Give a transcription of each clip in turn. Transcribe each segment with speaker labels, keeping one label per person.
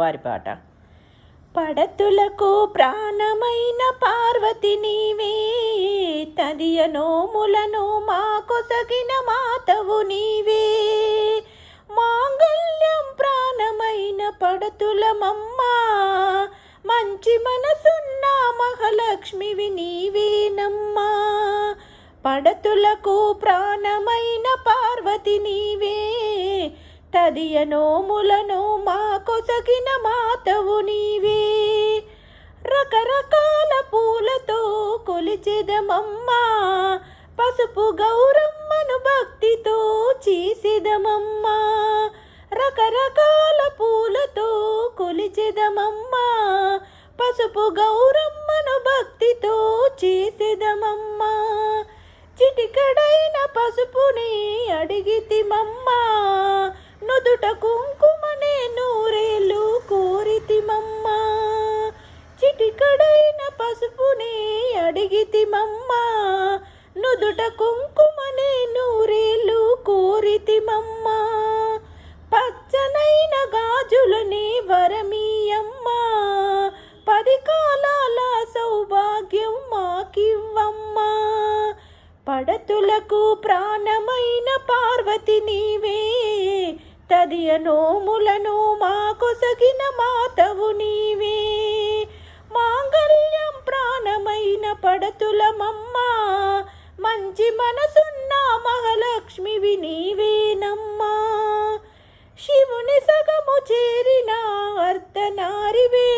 Speaker 1: వారి పాట. పడతులకు ప్రాణమైన పార్వతి నీవే తదియ నోములను మా కొసగిన మాతవు నీవే. మాంగళ్యం ప్రాణమైన పడతులమమ్మా మంచి మనసున్న మహాలక్ష్మివి నీవేనమ్మా. పడతులకు ప్రాణమైన పార్వతి నీవే తదియ నోములను మా కొసగిన మాతవు నీవే. రకరకాల పూలతో కొలిచెదమమ్మా. పసుపు గౌరమ్మను భక్తితో చేసేదమమ్మా. రకరకాల పూలతో కొలిచెదమమ్మా. పసుపు గౌరమ్మను భక్తితో చేసేదమమ్మా. చిటికడైన పసుపుని అడిగితిమమ్మా. నుదుట కుంకుమనే నూరేళ్ళు కోరితిమమ్మా. చిటికడైన పసుపుని అడిగితిమమ్మా. నుదుట కుంకుమనే నూరేళ్ళు కోరితిమమ్మా. పచ్చనైన గాజులని వరమీయమ్మా. పది కాలాల సౌభాగ్యం మాకివ్వమ్మా. పడతులకు ప్రాణమైన పార్వతి నీవే తదియ నోములను మాకొసగిన మాతవు నీవే. మాంగళ్యం ప్రాణమైన పడతులమమ్మ మంచి మనసున్న మహాలక్ష్మివి నీవేనమ్మా. శివుని సగము చేరిన అర్ధనారివే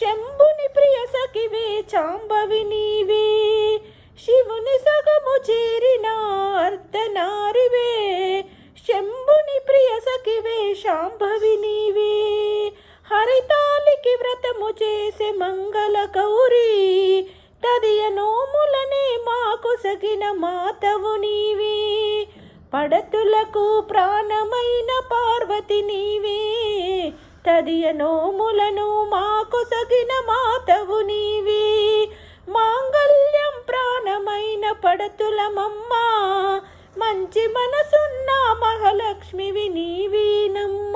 Speaker 1: శంభుని ప్రియ సఖివే చాంబవి నీవే. శివుని సగము చేరిన అర్ధనారివే శంభుని ప్రియ సఖివే శాంభవి నీవే. హరితాలికి వ్రతము చేసే మంగళ గౌరీ. తదియ నోములనే మాకు సగిన మాతవు నీవే. పడతులకు ప్రాణమైన పార్వతి నీవే. తదియ నోములను మాకు సగిన మాతవు నీవే. మాంగళ్యం ప్రాణమైన పడతులమమ్మా. మంచి మనసున్న మహాలక్ష్మివి నీవేనమ్మా